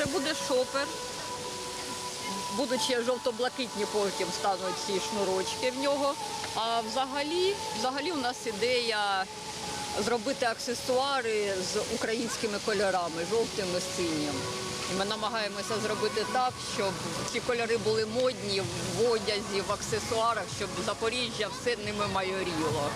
Ще буде шопер. Будуть ще жовто-блакитні потім стануть ці шнурочки в нього. А взагалі, взагалі у нас ідея зробити аксесуари з українськими кольорами, жовтим і синім. І ми намагаємося зробити так, щоб ці кольори були модні в одязі, в аксесуарах, щоб Запоріжжя все ними майоріло.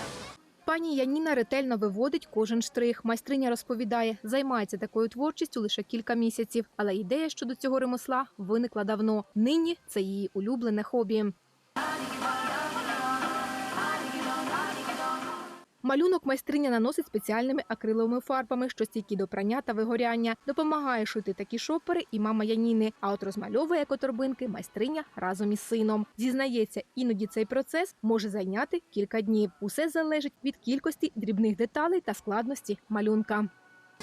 Пані Яніна ретельно виводить кожен штрих. Майстриня розповідає, займається такою творчістю лише кілька місяців, але ідея щодо цього ремесла виникла давно. Нині це її улюблене хобі. Малюнок майстриня наносить спеціальними акриловими фарбами, що стійкі до прання та вигоряння. Допомагає шити такі шопери і мама Яніни. А от розмальовує екоторбинки майстриня разом із сином. Зізнається, іноді цей процес може зайняти кілька днів. Усе залежить від кількості дрібних деталей та складності малюнка.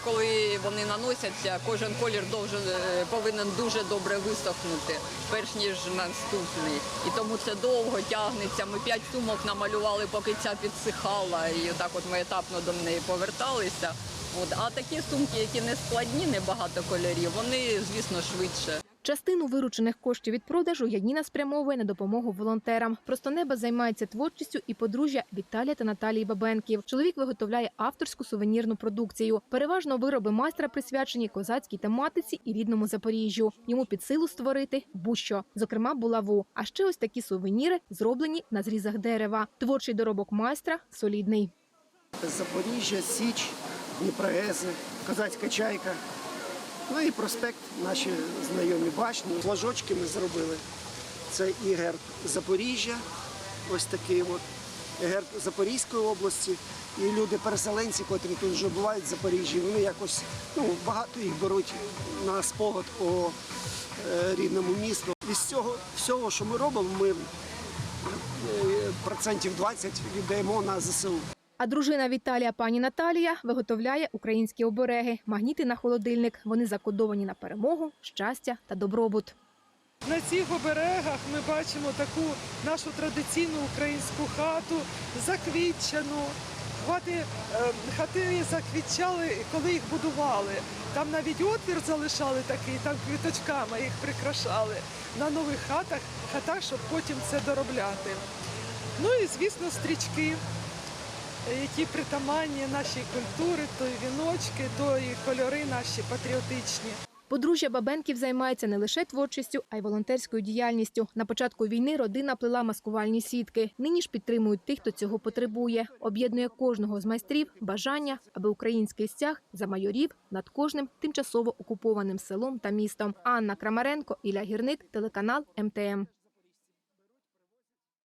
Коли вони наносяться, кожен колір е, повинен дуже добре висохнути, перш ніж наступний. І тому це довго тягнеться. Ми п'ять сумок намалювали, поки ця підсихала, і так от ми етапно до неї поверталися. От. А такі сумки, які не складні, не багато кольорів, вони, звісно, швидше. Частину виручених коштів від продажу Яніна спрямовує на допомогу волонтерам. Просто неба займається творчістю і подружжя Віталія та Наталії Бабенків. Чоловік виготовляє авторську сувенірну продукцію. Переважно вироби майстра присвячені козацькій тематиці і рідному Запоріжжю. Йому під силу створити будь-що, зокрема булаву. А ще ось такі сувеніри зроблені на зрізах дерева. Творчий доробок майстра солідний. Запоріжжя, Січ, Дніпрогези, Козацька чайка. Ну і проспект, наші знайомі башні. Флажочки ми зробили. Це і герб Запоріжжя, ось такий от, герб Запорізької області. І люди-переселенці, котрі тут вже бувають в Запоріжжі, вони якось ну, багато їх беруть на спогад по е, рідному місту. Із цього всього, що ми робимо, ми е, процентів 20 віддаємо на ЗСУ. А дружина Віталія, пані Наталія, виготовляє українські обереги, магніти на холодильник. Вони закодовані на перемогу, щастя та добробут. На цих оберегах ми бачимо таку нашу традиційну українську хату, заквітчену. Хати, е, хати заквітчали, коли їх будували. Там навіть отвір залишали такий, там квіточками їх прикрашали. На нових хатах, хатах, щоб потім це доробляти. Ну і, звісно, стрічки, які притаманні нашій культури, то віночки, то кольори наші патріотичні. Подружжя Бабенків займається не лише творчістю, а й волонтерською діяльністю. На початку війни родина плела маскувальні сітки. Нині ж підтримують тих, хто цього потребує. Об'єднує кожного з майстрів бажання, аби український стяг замайорів над кожним тимчасово окупованим селом та містом. Анна Крамаренко, Ілля Гірник, телеканал МТМ.